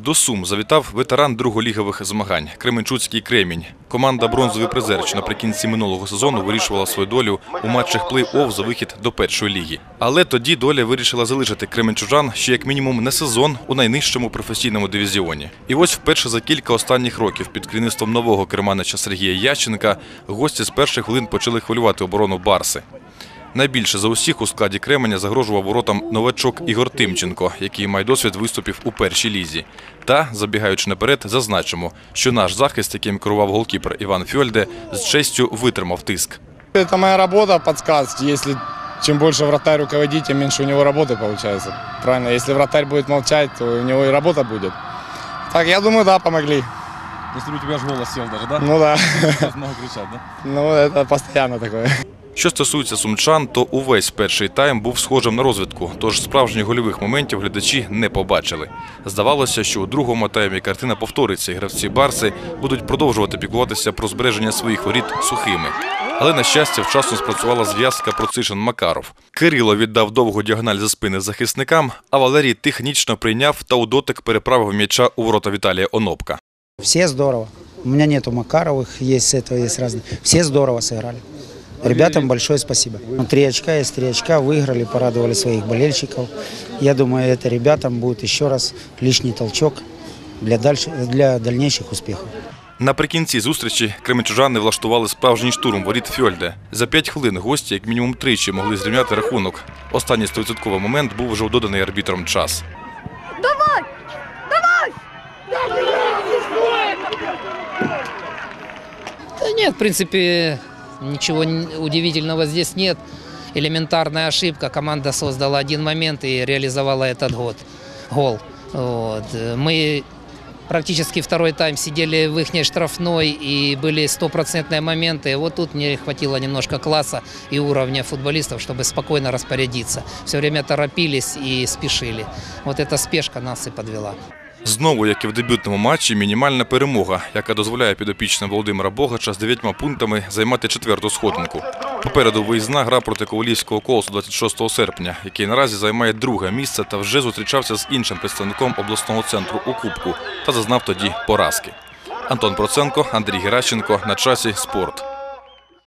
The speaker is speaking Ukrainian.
До Сум завітав ветеран друголігових змагань Кременчуцький Кремінь. Команда бронзовий призер, наприкінці минулого сезону вирішувала свою долю у матчах плей-офф за вихід до першої ліги. Але тоді доля вирішила залишити кременчужан ще як мінімум не сезон у найнижчому професійному дивізіоні. І ось вперше за кілька останніх років під керівництвом нового керманича Сергія Ященка гості з перших хвилин почали хвилювати оборону Барси. Найбільше за усіх у складі Кременя загрожував воротам новачок Ігор Тимченко, який має досвід виступів у першій лізі. Та, забігаючи наперед, зазначимо, що наш захист, яким керував голкіпер Іван Фьольде, з честю витримав тиск. Это моя работа подсказать. Если чем больше вратарь руководит, тем меньше у него работы получается. Правильно? Если вратарь будет молчать, то у него и работа будет. Так, я думаю, да, помогли. Я смотрю, у тебя аж голос сел даже, да? Ну да. Сейчас много кричать, да? Ну, это постоянно такое. Що стосується сумчан, то увесь перший тайм був схожим на розвідку, тож справжніх гольових моментів глядачі не побачили. Здавалося, що у другому таймі картина повториться, і гравці Барси будуть продовжувати піклуватися про збереження своїх воріт сухими. Але, на щастя, вчасно спрацювала зв'язка Процишин Макаров. Кирило віддав довгу діагональ за спини захисникам, а Валерій технічно прийняв та у дотик переправив м'яча у ворота Віталія Онопка. Все здорово. У меня нету Макаровых, есть с этого, есть разные. Все здорово сыграли. Ребятам большое спасибо. Ну, Три очка есть три очка, выиграли, порадовали своих болельщиков. Я думаю, это ребятам будет еще раз лишний толчок для, дальше, для дальнейших успехов. Наприкінці зустрічі кременчужани влаштували справжній штурм воріт Фьольде. За п'ять хвилин гості як мінімум тричі могли зрівняти рахунок. Останній 100% момент був вже доданий арбітром час. Да нет, в принципе, ничего удивительного здесь нет. Элементарная ошибка. Команда создала один момент и реализовала этот год, гол. Вот. Мы практически второй тайм сидели в их штрафной и были стопроцентные моменты. Вот тут мне хватило немножко класса и уровня футболистов, чтобы спокойно распорядиться. Все время торопились и спешили. Вот эта спешка нас и подвела. Знову, як і в дебютному матчі, мінімальна перемога, яка дозволяє підопічним Володимира Богача з дев'ятьма пунктами займати четверту сходинку. Попереду виїзна гра проти Ковалівського колосу 26 серпня, який наразі займає друге місце та вже зустрічався з іншим представником обласного центру у Кубку та зазнав тоді поразки. Антон Проценко, Андрій Геращенко на часі спорт.